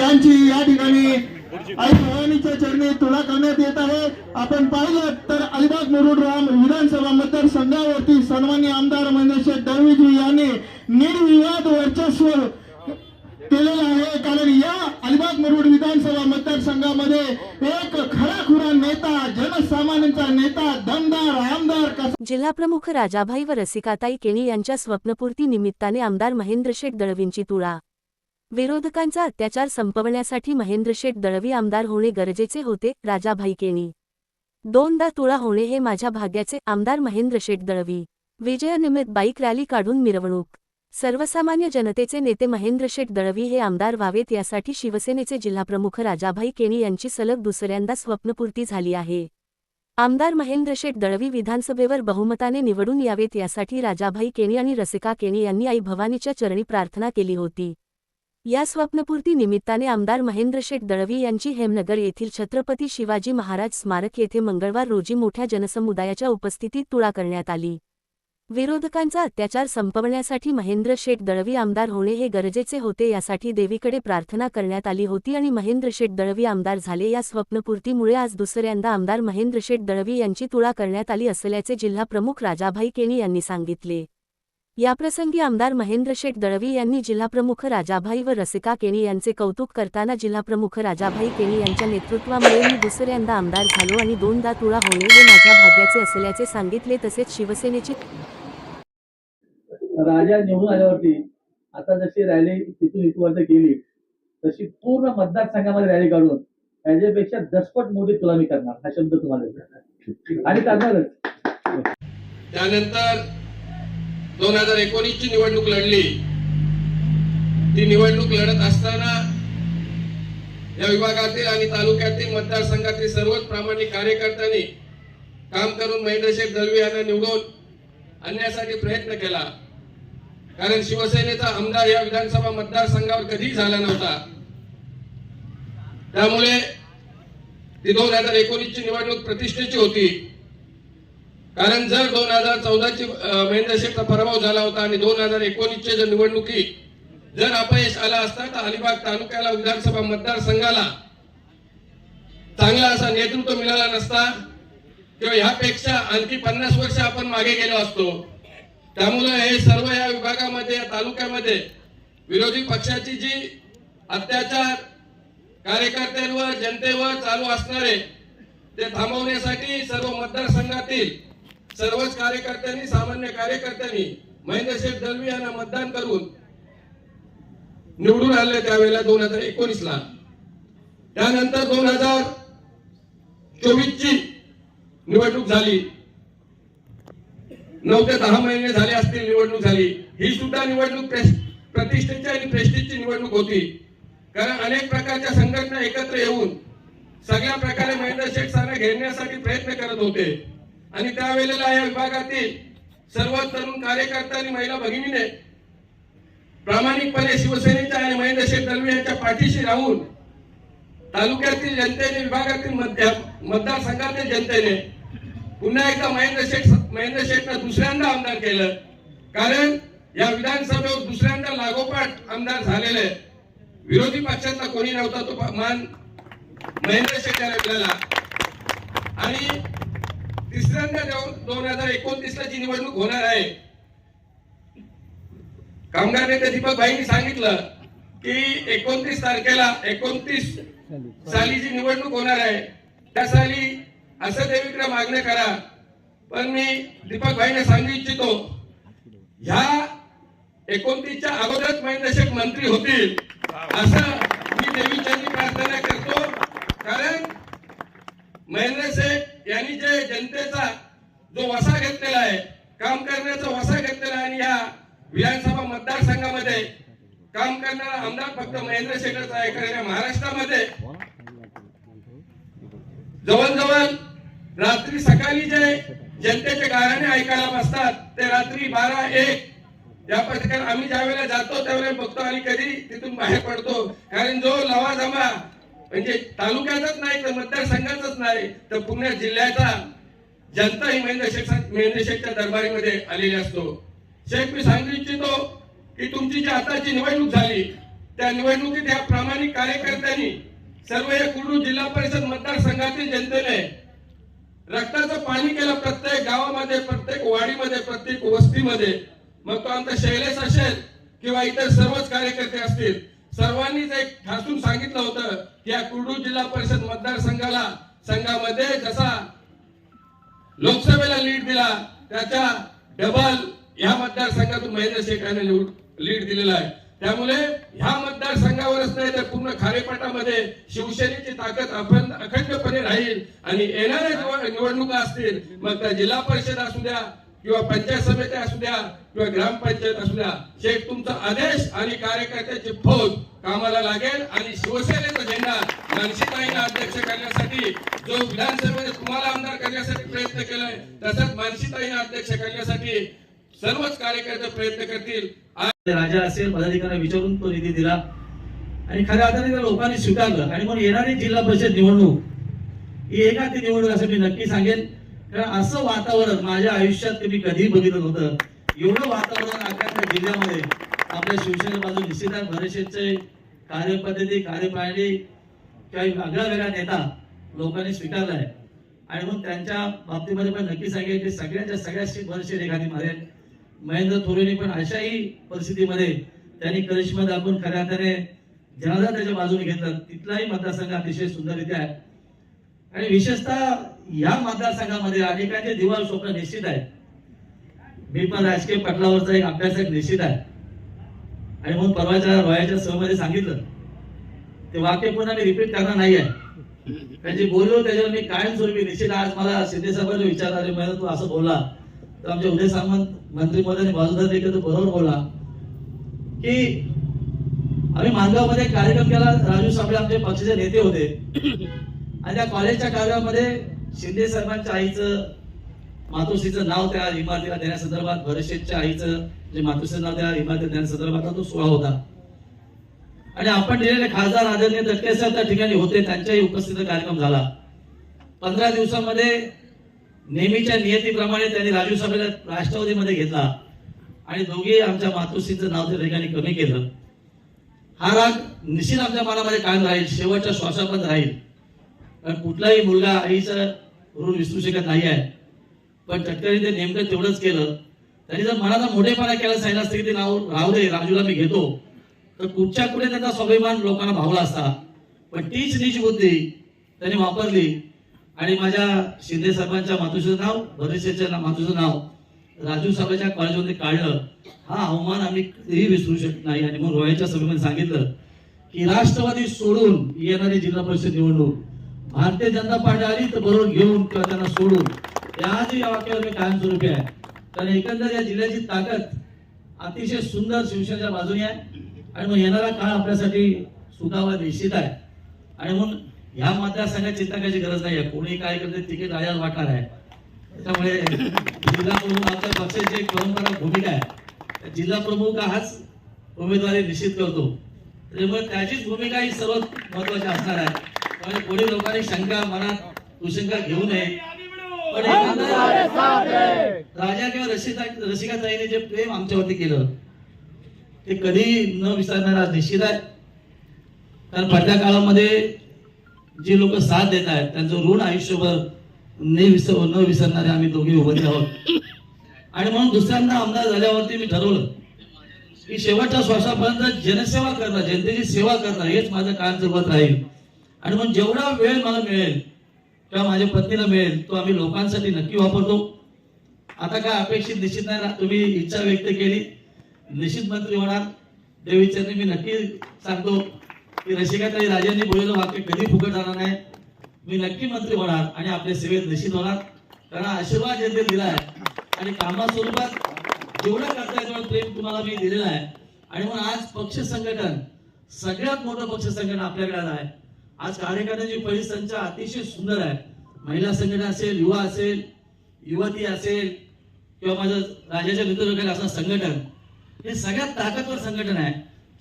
यांची या ठिकाणी आई भवानीच्या चरणी तुला करण्यात येत आहे. आपण पाहिलं तर अलिबाग मुरुडराम विधानसभा मतदारसंघावरती सन्मान्य आमदार म्हणजे महेंद्र दळवीजी यांनी निर्विवाद वर्चस्व केलेलं आहे. कारण या अलिबाग मुरुड विधानसभा मतदारसंघामध्ये एक खराखुरा नेता जनसामान्यांचा नेता दमदार आमदार जिल्हाप्रमुख राजाभाई व रसिकाताई केणी यांच्या स्वप्नपूर्ती निमित्ताने आमदार महेंद्र शेठ दळवींची तुळा. विरोधकांचा अत्याचार संपवण्यासाठी महेंद्र शेठ दळवी आमदार होणे गरजेचे होते राजाभाई केणी दोनदा तुळा होणे हे माझ्या भाग्याचे आमदार महेंद्र शेठ दळवी. विजयानिमित्त बाईक रॅली काढून मिरवणूक. सर्वसामान्य जनतेचे नेते महेंद्र शेठ दळवी हे आमदार व्हावेत यासाठी शिवसेनेचे जिल्हाप्रमुख राजाभाई केणी यांची सलग दुसऱ्यांदा स्वप्नपूर्ती झाली आहे. आमदार महेंद्र शेठ दळवी विधानसभेवर बहुमताने निवडून यावेत यासाठी राजाभाई केणी आणि रसिका केणी यांनी आई भवानीच्या चरणी प्रार्थना केली होती. या स्वप्नपूर्ती निमित्ताने आमदार महेंद्र शेठ दळवी यांची हेमनगर येथील छत्रपती शिवाजी महाराज स्मारक येथे मंगळवार रोजी मोठ्या जनसमुदायाच्या उपस्थितीत तुळा करण्यात आली. विरोधकांचा अत्याचार संपवण्यासाठी महेंद्र शेठ दळवी आमदार होणे हे गरजेचे होते यासाठी देवीकडे प्रार्थना करण्यात आली होती आणि महेंद्र शेठ दळवी आमदार झाले या स्वप्नपूर्तीमुळे आज दुसऱ्यांदा आमदार महेंद्र शेठ दळवी यांची तुळा करण्यात आली असल्याचे जिल्हाप्रमुख राजाभाई केणी यांनी सांगितले. याप्रसंगी आमदार महेंद्र शेठ दळवी यांनी जिल्हाप्रमुख राजाभाई व रसिका केणी यांचे कौतुक करताना जिल्हाप्रमुख राजाभाई केणी यांच्या नेतृत्वामुळे मी दुसऱ्यांदा आमदार झालो आणि दोनदा तुळा होणे हे माझ्या भाग्याचे असल्याचे सांगितले तसेच शिवसेनेची राजा निवडून आल्यावरती आता जशी रॅली तिथून इथपर्यंत गेली तशी पूर्ण मतदारसंघामध्ये रॅली काढून त्याच्यापेक्षा दसपट मोठी तुला मी करणार हा शब्द तुम्हाला. आणि करणारच त्यानंतर दोन हजार एकोणीस ची निवडणूक लढली. ती निवडणूक लढत असताना या विभागातील आणि तालुक्यातील मतदारसंघातील सर्वच प्रामाणिक कार्यकर्त्यांनी काम करून महेंद्रशेठ दळवी यांना निवडून आणण्यासाठी प्रयत्न केला. कारण शिवसेनेचा आमदार या विधानसभा मतदारसंघावर कधीही झाला नव्हता. त्यामुळे ती दोन हजार एकोणीस ची निवडणूक प्रतिष्ठेची होती. कारण जर दोन हजार चौदाची महेंद्र पराभव झाला होता आणि दोन हजार एकोणीसच्या जर निवडणुकीत जर अपयश आला असता तर अलिबाग तालुक्याला विधानसभा मतदारसंघाला चांगला असा नेतृत्व मिळाला नसता. किंवा ह्यापेक्षा आणखी पन्नास वर्ष आपण मागे गेलो असतो. त्यामुळे हे सर्व या विभागामध्ये या तालुक्यामध्ये विरोधी पक्षाची जी अत्याचार कार्यकर्त्यांवर जनतेवर चालू असणारे ते थांबवण्यासाठी सर्व मतदारसंघातील सर्वच कार्यकर्त्यांनी सामान्य कार्यकर्त्यांनी महेंद्रशेठ दलवी यांना मतदान करून निवडून आणले त्यावेळेला दोन हजार एकोणीस ला त्यानंतर दोन हजार चोवीस ची निवडणूक झाली. नऊ ते दहा महिने झाले असतील निवडणूक झाली. ही सुद्धा निवडणूक प्रतिष्ठेची आणि प्रेस्टिजची निवडणूक होती. कारण अनेक प्रकारच्या संघटना एकत्र येऊन सगळ्या प्रकारे महेंद्र शेठ सारा घेण्यासाठी प्रयत्न करत होते. आणि त्यावेळेला या विभागातील सर्व तरुण कार्यकर्त्यांनी महिला भगिनीने प्रामाणिकपणे शिवसेनेच्या आणि महेंद्र शेठ दळवी यांच्या पाठीशी राहून तालुक्यातील जनतेने विभागातील मतदारसंघातील जनतेने पुन्हा एकदा महेंद्र शेठ महेंद्र शेठनं दुसऱ्यांदा आमदार केलं. कारण या विधानसभेवर दुसऱ्यांदा लागोपाठ आमदार झालेले विरोधी पक्षातला कोणी नव्हता तो मान महेंद्र शेठ याला मिळाला. आणि तिसऱ्यांदा जाऊन दोन हजार एकोणतीस ला जी निवडणूक होणार आहे. कामगार नेते दीपक भाईंनी सांगितलं की एकोणतीस तारखेला एकोणतीस साली जी निवडणूक होणार आहे त्या साली असं देवीकडे मागणं करा. पण मी दीपक भाईने सांगू इच्छितो ह्या एकोणतीसच्या अगोदरच महेंद्र मंत्री होतील असं मी देवीच्यांनी प्रार्थना करतो. कारण महेंद्र शेठ यांनी जे जनतेचा जो वसा घेतलेला आहे काम करण्याचा वसा घेतलेला आहे आणि या विधानसभा मतदारसंघामध्ये काम करणारा आमदार फक्त महेंद्र शेठच आहे कारण या महाराष्ट्रामध्ये. जवळजवळ रात्री सकाळी जे जनतेचे गाराणे ऐकायला बसतात ते रात्री बारा एक. या पत्रकार आम्ही ज्या वेळेला जातो त्यावेळेला बघतो आणि कधी तिथून बाहेर पडतो. कारण जो लवाजमा म्हणजे तालुक्याचाच नाही तर मतदारसंघाचाच नाही तर पुण्या जिल्ह्याचा जनता ही महेंद्र शेख महेंद्र शेखच्या दरबारीमध्ये आलेली असतो. शेख मी सांगू इच्छितो की तुमची जी आताची निवडणूक झाली त्या निवडणुकीत या प्रामाणिक कार्यकर्त्यांनी सर्व या कुडू जिल्हा परिषद मतदारसंघातील जनतेने रक्ताचं पाणी केलं प्रत्येक गावामध्ये प्रत्येक वाडीमध्ये प्रत्येक वस्तीमध्ये. मग तो आमचा शैलेश असेल किंवा इतर सर्वच कार्यकर्ते असतील सर्वांनीच एक ठासून सांगितलं होतं की या कुर्डू जिल्हा परिषद मतदारसंघाला संघामध्ये जसा लोकसभेला लीड दिला त्याच्या डबल ह्या मतदारसंघातून महेंद्र शेख यांनी लीड दिलेला आहे. त्यामुळे ह्या मतदारसंघावरच नाही तर पूर्ण खारेपाटामध्ये शिवसेनेची ताकद अखंड अखंडपणे राहील आणि येणाऱ्या निवडणुका असतील मग त्या जिल्हा परिषद असू द्या किंवा पंचायत समित्या असू द्या किंवा ग्रामपंचायत असू द्या शेख तुमचा आदेश आणि कार्यकर्त्याची फौज कामाला लागेल आणि शिवसेनेचा झेंडा मानसीताईंना अध्यक्ष करण्यासाठी जो विधानसभेमध्ये तुम्हाला आमदार करण्यासाठी प्रयत्न केलाय तसंच मानसीताईंना अध्यक्ष करण्यासाठी सर्वच कार्यकर्ते प्रयत्न करतील. राजा असेल पदाधिकाऱ्यांना विचारून तो निधी दिला. आणि खऱ्या अर्थाने त्या लोकांनी स्वीकारलं. आणि म्हणून येणारी जिल्हा परिषद निवडणूक ही एकाची निवडणूक असं मी नक्की सांगेन. कारण असं वातावरण माझ्या आयुष्यात मी कधीही बघितलं नव्हतं. एवढं वातावरण अख्या जिल्ह्यामध्ये. आपल्या शिवसेने बाजू निश्चित आहे कार्यपद्धती कार्यप्रणाली काही वेगळ्या वेगळा वेगळा नेता लोकांनी स्वीकारला आणि म्हणून त्यांच्या बाबतीमध्ये पण नक्की सांगेल की सगळ्यांच्या सगळ्याशी भरशेर एखादी मारेल महेंद्र थोरेने पण अशाही परिस्थितीमध्ये त्यांनी करिश्मा दाखवून खऱ्या अर्थाने जनाधार त्याच्या बाजूने घेतलं. तिथलाही मतदारसंघ अतिशय सुंदररित्या आहे. आणि विशेषतः या मतदारसंघामध्ये अनेकांचे दिवाळ स्वप्न निश्चित आहे मी पण राजकीय पटलावरचा एक अभ्यासक निश्चित आहे. आणि म्हणून परवाच्या रोयाच्या सहमध्ये सांगितलं ते वाक्य पुन्हा मी रिपीट करणार नाही आहे. कारण जे बोललो त्याच्यावर मी कायमस्वरूपी निश्चित आज मला शिंदे साहेबांनी विचारले मला तू असं बोलला. तर आमचे उदय सामंत मंत्री महोदयांनी बाजूला देखील तो बरोबर बोला की आम्ही मानगावमध्ये कार्यक्रम केला राजू साबळे आमचे पक्षाचे नेते होते. आणि त्या कॉलेजच्या कार्यक्रमामध्ये शिंदे साहेबांच्या आईचं मातोश्रीचं नाव त्या इमारतीला देण्यासंदर्भात भरशेटच्या आईचं जे मातोश्रीचं नाव त्या इमारतीला देण्यासंदर्भात तो सोहळा होता. आणि आपण दिलेले खासदार आदरणीय तटके साहेब त्या ठिकाणी होते त्यांच्याही उपस्थितीत कार्यक्रम झाला. पंधरा दिवसामध्ये नेहमीच्या नियतीप्रमाणे त्यांनी राजू सभेला राष्ट्रवादीमध्ये घेतला. आणि दोघे आमच्या मातोश्रीचं नाव त्या ठिकाणी कमी केलं. हा राग निश्चित आमच्या मनामध्ये कायम राहील शेवटच्या श्वासापर्यंत राहील. कारण कुठलाही मुलगा आईचं ऋण विसरू शकत नाही आहे. पण तटकरी ते नेमकं तेवढंच केलं. त्यांनी जर मनाचा मोठेपणा केला सांगितलं असतं की ते नाव राहू दे राजूला मी घेतो. तर कुठच्या कुठे त्यांचा स्वाभिमान लोकांना भावला असता. पण तीच नीच बुद्धी त्यांनी वापरली. आणि माझ्या शिंदे साहेबांच्या मातुचं नाव भरसेच्या मातुचं नाव राजू साहेबांच्या कॉलेजमध्ये काढलं. हा अवमान आम्ही कधीही विसरू शकत नाही. आणि मग रोयाच्या सभेमध्ये सांगितलं की राष्ट्रवादी सोडून येणारी जिल्हा परिषद निवडणूक भारतीय जनता पार्टी आली तर बरोबर घेऊन किंवा त्यांना सोडून. याआधी या वाक्यावर मी कायमस्वरूपी आहे. कारण एकंदर या जिल्ह्याची ताकद अतिशय सुंदर शिवसेनेच्या बाजूने आहे. आणि मग येणारा काळ आपल्यासाठी सुखावा निश्चित आहे. आणि म्हणून ह्या मतदारसंघात चिंता करायची गरज नाही आहे कोणी काय करते तिकीट राजाला वाटणार आहे. त्यामुळे जिल्हा प्रमुख आमच्या पक्षाची एक परंपरा भूमिका आहे. जिल्हा प्रमुख हाच उमेदवारी निश्चित करतो. त्यामुळे त्याचीच भूमिका ही सर्वात महत्वाची असणार आहे. त्यामुळे कोणी लोकांनी शंका मनात कुशंका घेऊ नये. पण राजा किंवा रसिका रसिकाताईने जे प्रेम आमच्यावरती केलं ते कधी न विसरणार निश्चित आहे. कारण पडत्या काळामध्ये जी लोक साथ देत आहेत त्यांचं ऋण आयुष्यभर न विसर न विसरणारे आम्ही दोघे उभे आहोत. आणि म्हणून दुसऱ्यांदा आमदार झाल्यावरती मी ठरवलं की शेवटच्या श्वासापर्यंत जनसेवा करणं जनतेची सेवा करणं हेच माझं काम जगत राहील. आणि मग जेवढा वेळ मला मिळेल किंवा माझ्या पत्नीला मिळेल तो आम्ही लोकांसाठी नक्की वापरतो. आता काय अपेक्षित निश्चित नाही ना तुम्ही इच्छा व्यक्त केली. निश्चित मंत्री होणार. देवीचरणी मी नक्की सांगतो. की रसिकाताई राजांनी बोललेलं वाक्य कधी फुकट जाणार नाही. मी नक्की मंत्री होणार आणि आपल्या सेवेत निश्चित होणार. कारण आशीर्वाद जनते दिला आहे. आणि कामा स्वरूपात जेवढं करता येईल प्रेम तुम्हाला मी दिलेलं आहे. आणि मग आज पक्ष संघटन सगळ्यात मोठं पक्ष संघटन आपल्याकडे आलं आहे. आज कार्यकर्त्यांची परिसंख्या अतिशय सुंदर आहे. महिला संघटन असेल युवा असेल युवती असेल किंवा माझं राज्याच्या नेतृत्वाखाली असं संघटन हे सगळ्यात ताकदवर संघटन आहे.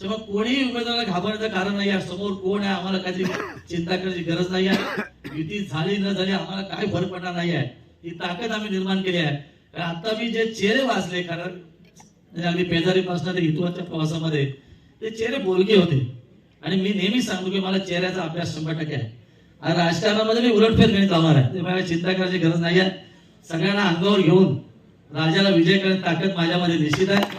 त्यामुळे कोणीही उमेदवाराला घाबरण्याचं कारण नाही आहे. समोर कोण आहे आम्हाला काही चिंता करण्याची गरज नाही आहे. युती झाली न झाली आम्हाला काय फरक पडणार नाही आहे. ही ताकद आम्ही निर्माण केली आहे. कारण आता मी जे चेहरे वाचले कारण म्हणजे अगदी पेजारी ते हितवाच्या प्रवासामध्ये ते चेहरे बोलके होते. आणि मी नेहमी सांगतो की मला चेहऱ्याचा अभ्यास शंभर टक्के आहे. आणि राजकारणामध्ये मी उलटफेर गणित लावणार आहे. ते मला चिंता करायची गरज नाही आहे. सगळ्यांना अंगावर घेऊन राजाला विजय करण्याची ताकद माझ्यामध्ये निश्चित आहे.